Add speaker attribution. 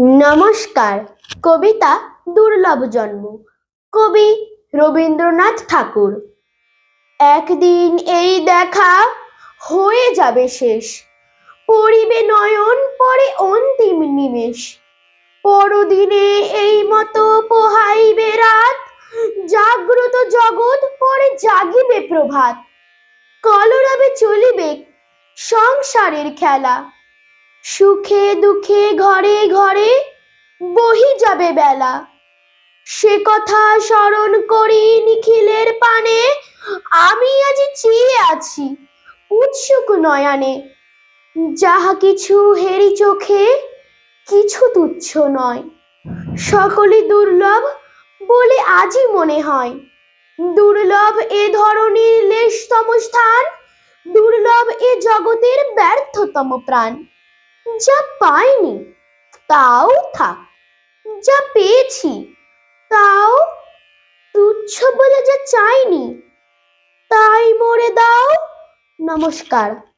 Speaker 1: নমস্কার, কবিতা দুর্লভ জন্ম। কবি রবীন্দ্রনাথ ঠাকুর। একদিন এই দেখা হয়ে যাবে শেষ। পড়িবে নয়ন, পরে অন্তিম নিমেষ। পরদিনে এই মতো পোহাইবে রাত। জাগ্রত জগৎ, পরে জাগিবে প্রভাত। কলরবে চলিবে সংসারের খেলা। সুখে দুঃখে ঘরে ঘরে বহি যাবে বেলা। সে কথা স্মরণ করি নিখিলের পানে। আমি আজ চেয়ে আছি উৎসুক নয়নে। যাহা কিছু হেরি চোখে, কিছু তুচ্ছ নয়। সকলই দুর্লভ বলে আজই মনে হয়। দুর্লভ এ ধরনের লেশতম স্থান, দুর্লভ এ জগতের ব্যর্থতম প্রাণ। যা পাইনি, তাও থাক। যা পেয়েছি, তাও তুচ্ছ বলে যা চাইনি, তাই মরে দাও। নমস্কার।